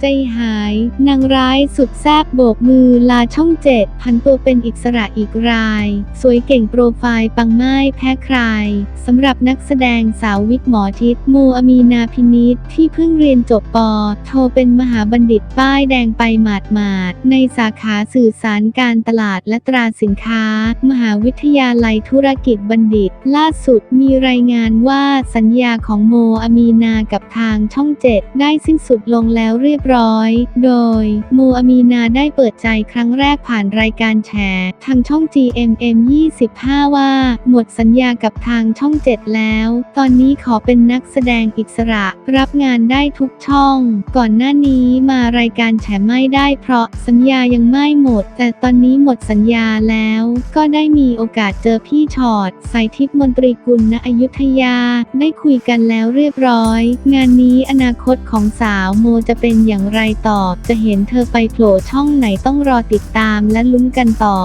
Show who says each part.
Speaker 1: ใจหาย นางร้ายสุดแซบโบกมือลาช่องเจ็ดพันตัวเป็นอิสระอีกราย สวยเก่งโปรไฟล์ปังไม้แพ้ใครสำหรับนักแสดงสาววิกหมอทิศโมอามีนาพินิษที่เพิ่งเรียนจบปอโทเป็นมหาบัณฑิตป้ายแดงไปหมาดหมาดๆในสาขาสื่อสารการตลาดและตราสินค้า มหาวิทยาลัยธุรกิจบัณฑิต ล่าสุดมีรายงานว่าสัญญาของโมอามีนากับทางช่องเจ็ดได้สิ้นสุดลงแล้วเรียบร้อย โดยโมอามีนาได้เปิดใจครั้งแรกผ่านรายการแฉทางช่อง GMM 25 ว่า หมดสัญญากับทางช่อง 7 แล้ว ตอนนี้ขอเป็นนักแสดงอิสระ รับงานได้ทุกช่อง ก่อนหน้านี้มารายการแฉไม่ได้เพราะสัญญายังไม่หมด แต่ตอนนี้หมดสัญญาแล้ว ก็ได้มีโอกาสเจอพี่ชอดสายทิพย์มนตรีกุลณอยุธยา ได้คุยกันแล้วเรียบร้อย งานนี้อนาคตของสาวโมจะเป็นอย่างอย่างไรต่อ จะเห็นเธอไปโผล่ช่องไหนต้องรอติดตามและลุ้นกันต่อ